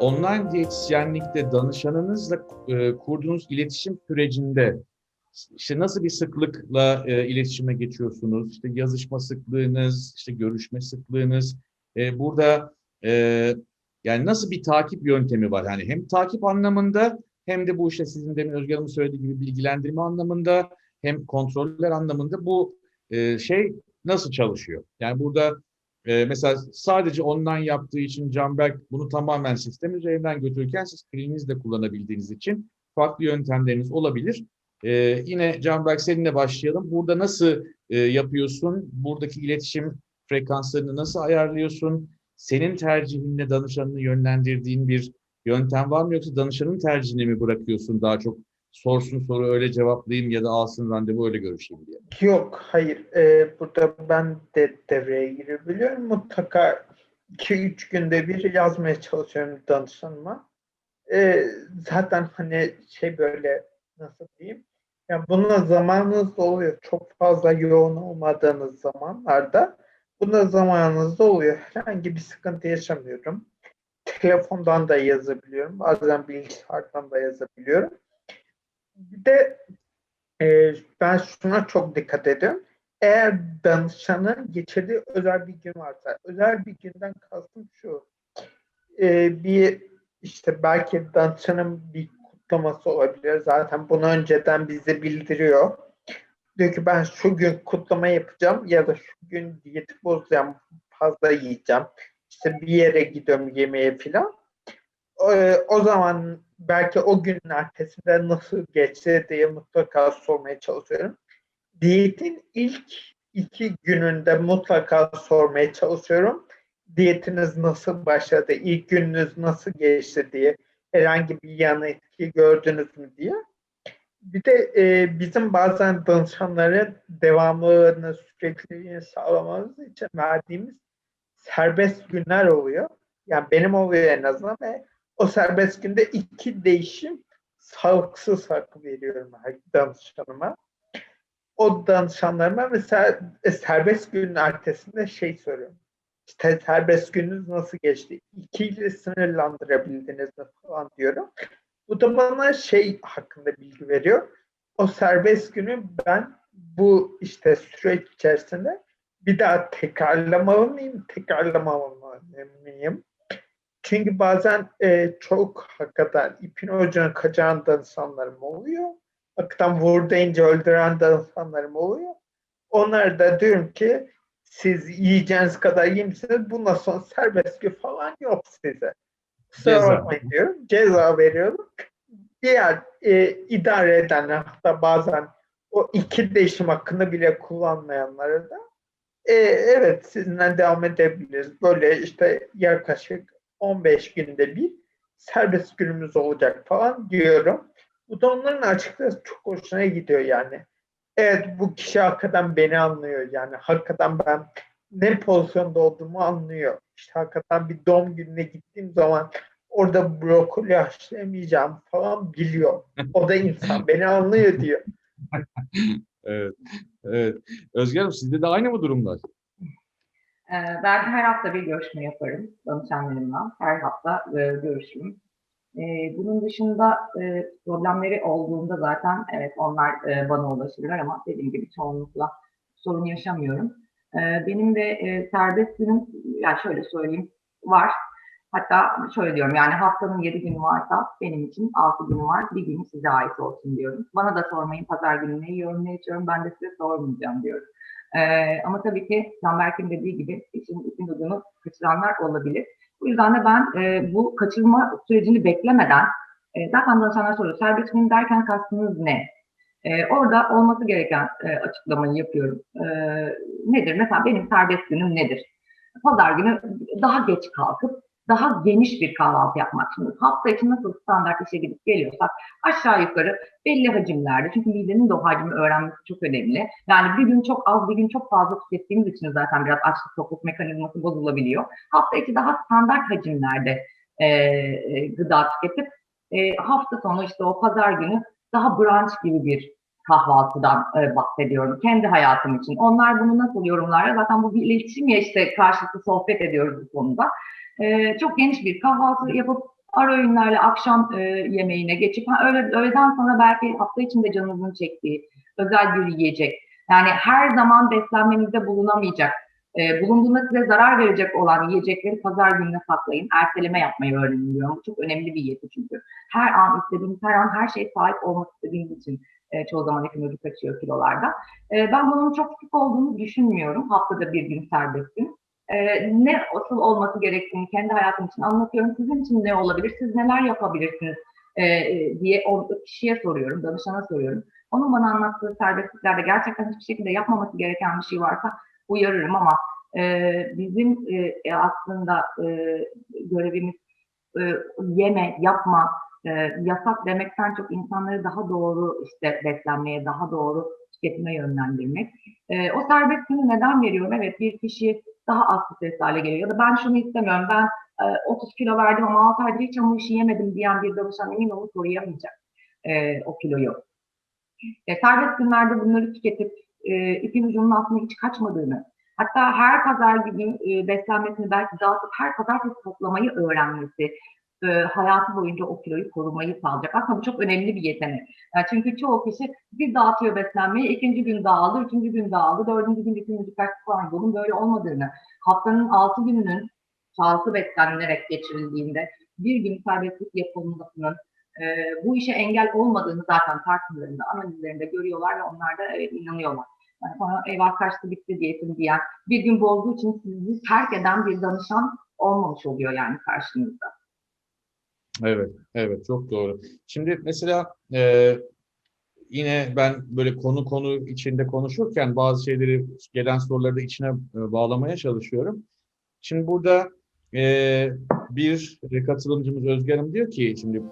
online diyetisyenlikte danışanınızla e, kurduğunuz iletişim sürecinde işte nasıl bir sıklıkla e, iletişime geçiyorsunuz? İşte yazışma sıklığınız, işte görüşme sıklığınız. E, burada yani nasıl bir takip yöntemi var? Yani hem takip anlamında hem de bu işte sizin demin Özgür Hanım'ın söylediği gibi bilgilendirme anlamında hem kontroller anlamında bu şey nasıl çalışıyor? Yani burada e, mesela sadece online yaptığı için Canberk bunu tamamen sistem üzerinden götürürken siz kliniğiniz de kullanabildiğiniz için farklı yöntemleriniz olabilir. E, yine Canberk seninle başlayalım. Burada nasıl e, yapıyorsun? Buradaki iletişim frekanslarını nasıl ayarlıyorsun? Senin tercihinle danışanını yönlendirdiğin bir yöntem var mı yoksa danışanın tercihine mi bırakıyorsun daha çok sorsun soru öyle cevaplayayım ya da alsın randevu öyle görüşeyim diye. Yok, hayır. Ee, burada ben de devreye girebiliyorum. Mutlaka 2-3 günde bir yazmaya çalışıyorum danışanıma. Ee, zaten hani şey böyle nasıl diyeyim? Yani buna zamanınız oluyor. Çok fazla yoğun olmadığınız zamanlarda buna zamanınız oluyor. Herhangi bir sıkıntı yaşamıyorum. Telefondan da yazabiliyorum. Bazen bilgisayardan da yazabiliyorum. Bir de e, ben şuna çok dikkat ediyorum. Eğer danışanın geçirdiği özel bir gün varsa, özel bir günden kastım şu. E, bir işte belki danışanın bir kutlaması olabilir. Zaten bunu önceden bize bildiriyor. Diyor ki ben şu gün kutlama yapacağım ya da şu gün diyeti bozacağım, fazla yiyeceğim. İşte bir yere gidiyorum yemeğe falan. O, o zaman belki o günün ertesinde nasıl geçti diye mutlaka sormaya çalışıyorum. Diyetin ilk iki gününde mutlaka sormaya çalışıyorum. Diyetiniz nasıl başladı, ilk gününüz nasıl geçti diye, herhangi bir yan etki gördünüz mü diye. Bir de e, bizim bazen danışanların devamlılığını, sürekliliğini sağlamamız için verdiğimiz serbest günler oluyor. Yani benim oluyor en azından ve o serbest günde iki değişim sağlıksız hakkı veriyorum danışanıma. O danışanlarıma mesela e, serbest günün ertesinde şey soruyorum. İşte serbest gününüz nasıl geçti? İki ile sınırlandırabildiniz mi falan diyorum. Bu da bana şey hakkında bilgi veriyor. O serbest günü ben bu işte süreç içerisinde bir daha tekrarlamalı mıyım, tekrarlamalı mıyım? Çünkü bazen e, çok hakikaten ipin ucuna kaçan danışanlarım oluyor. Hakikaten vur deyince öldüren danışanlarım oluyor. Onlara da diyorum ki siz yiyeceğiniz kadar yiyin Bundan sonra serbest gün falan yok size. Kusura bakmayın diyorum. Ceza veriyorum. Diğer e, idare edenler hatta bazen o iki değişim hakkını bile kullanmayanlara da e, evet sizinle devam edebiliriz. Böyle işte yaklaşık 15 günde bir serbest günümüz olacak falan diyorum. Bu da onların açıkçası çok hoşuna gidiyor yani. Evet bu kişi hakikaten beni anlıyor yani. Hakikaten ben ne pozisyonda olduğumu anlıyor. İşte hakikaten bir doğum gününe gittiğim zaman orada brokoli haşlayamayacağım falan biliyor. O da insan beni anlıyor diyor. evet. evet. Hanım sizde de aynı mı durumlar? Ee, ben her hafta bir görüşme yaparım danışanlarımla. Her hafta e, görüşüm. Ee, bunun dışında e, problemleri olduğunda zaten evet onlar e, bana ulaşırlar ama dediğim gibi çoğunlukla sorun yaşamıyorum. Ee, benim de serbest günüm, yani şöyle söyleyeyim, var. Hatta şöyle diyorum yani haftanın 7 günü varsa benim için 6 günü var, bir günü size ait olsun diyorum. Bana da sormayın pazar günü ne yiyorum ne içiyorum ben de size sormayacağım diyorum. Ee, ama tabii ki Canberk'in dediği gibi işin ipin ucunu kaçıranlar olabilir. Bu yüzden de ben e, bu kaçırma sürecini beklemeden e, zaten danışanlar soruyor. Serbest gün derken kastınız ne? E, orada olması gereken e, açıklamayı yapıyorum. E, nedir? Mesela benim serbest günüm nedir? Pazar günü daha geç kalkıp daha geniş bir kahvaltı yapmak. Şimdi hafta için nasıl standart işe gidip geliyorsak aşağı yukarı belli hacimlerde. Çünkü midenin de o hacmi öğrenmesi çok önemli. Yani bir gün çok az, bir gün çok fazla tükettiğimiz için zaten biraz açlık tokluk mekanizması bozulabiliyor. Hafta içi daha standart hacimlerde e, e, gıda tüketip e, hafta sonu işte o pazar günü daha brunch gibi bir kahvaltıdan e, bahsediyorum. Kendi hayatım için. Onlar bunu nasıl yorumlar? Zaten bu bir iletişim ya işte karşılıklı sohbet ediyoruz bu konuda e, çok geniş bir kahvaltı yapıp ara öğünlerle akşam e, yemeğine geçip ha, öğle, öğleden sonra belki hafta içinde canınızın çektiği özel bir yiyecek. Yani her zaman beslenmenizde bulunamayacak, e, bulunduğunda size zarar verecek olan yiyecekleri pazar gününe saklayın. Erteleme yapmayı öğrenin diyorum. Bu çok önemli bir yeti çünkü. Her an istediğiniz, her an her şeye sahip olmak istediğiniz için e, çoğu zaman ucu kaçıyor kilolarda. E, ben bunun çok sık olduğunu düşünmüyorum. Haftada bir gün serbest gün. E, ne asıl olması gerektiğini kendi hayatım için anlatıyorum. Sizin için ne olabilir? Siz neler yapabilirsiniz? E, diye o kişiye soruyorum, danışana soruyorum. Onun bana anlattığı serbestliklerde gerçekten hiçbir şekilde yapmaması gereken bir şey varsa uyarırım ama e, bizim e, aslında e, görevimiz e, yeme, yapma, e, yasak demekten çok insanları daha doğru işte beslenmeye, daha doğru tüketime yönlendirmek. E, o serbest günü neden veriyorum? Evet bir kişi daha az stresli hale geliyor. Ya da ben şunu istemiyorum, ben e, 30 kilo verdim ama 6 aydır hiç hamur işi yemedim diyen bir danışan emin olun koruyamayacak e, o kiloyu. E, serbest günlerde bunları tüketip e, ipin ucunun altına hiç kaçmadığını, hatta her pazar günü e, beslenmesini belki dağıtıp her pazartesi toplamayı öğrenmesi, e, hayatı boyunca o kiloyu korumayı sağlayacak. Aslında bu çok önemli bir yetenek. Yani çünkü çoğu kişi bir dağıtıyor beslenmeyi, ikinci gün dağıldı, üçüncü gün dağıldı, dördüncü gün ikinci dikkat falan. Bunun böyle olmadığını, haftanın altı gününün sağlıklı beslenerek geçirildiğinde bir gün serbestlik yapılmasının e, bu işe engel olmadığını zaten tartımlarında, analizlerinde görüyorlar ve onlar da evet, inanıyorlar. Yani sonra eyvah kaçtı bitti diyetim diyen, bir gün bozduğu için sizi terk eden bir danışan olmamış oluyor yani karşınızda. Evet, evet çok doğru. Şimdi mesela e, yine ben böyle konu konu içinde konuşurken bazı şeyleri gelen soruları da içine e, bağlamaya çalışıyorum. Şimdi burada e, bir katılımcımız Özge Hanım diyor ki şimdi